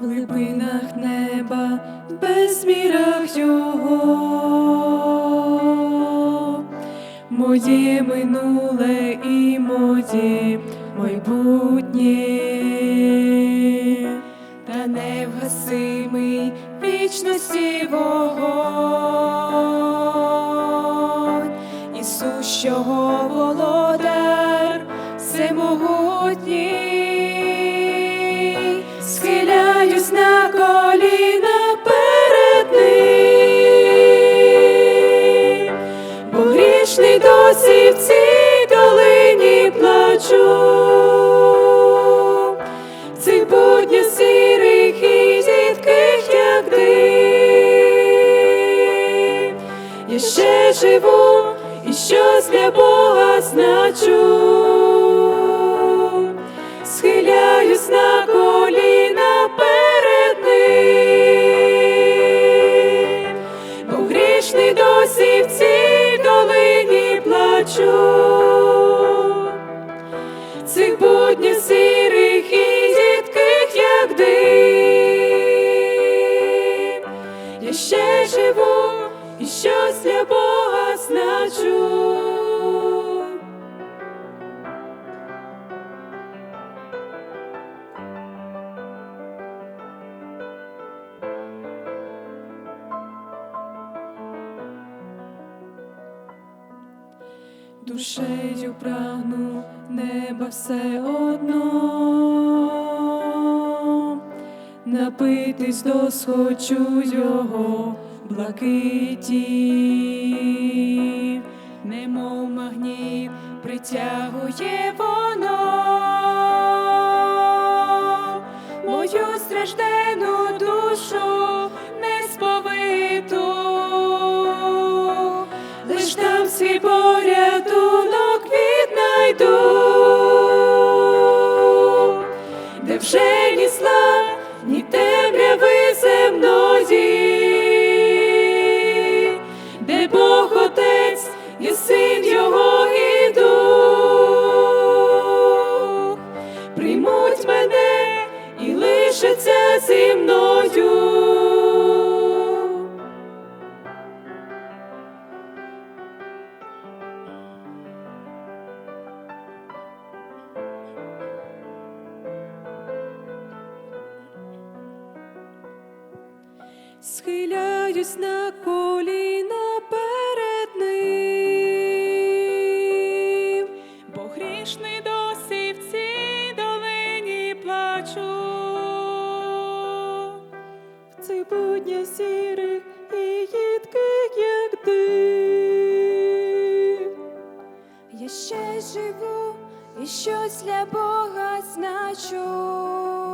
в глибинах неба, в безмірах його. Моє минуле і моє майбутнє, та невгасимий вічності вогонь, Ісущого володар, всемогутній, В Цих буднях сірих і зітких, як дим. Я ще живу і щось для Бога значу. Схиляюсь на коліна перед ним, бо грішний досі в цій долині плачу. Для Бога значу. Душею прагну неба все одно, напитись досхочу його блакиті, немов магніт притягує воно. Мою страждену душу несповиту, лиш там свій порятунок віднайду, де вже Схиляюсь на коліна перед ним, бо грішний досі в цій долині плачу. В цих буднях сірих і їдких, як дим. Я ще живу і щось для Бога значу.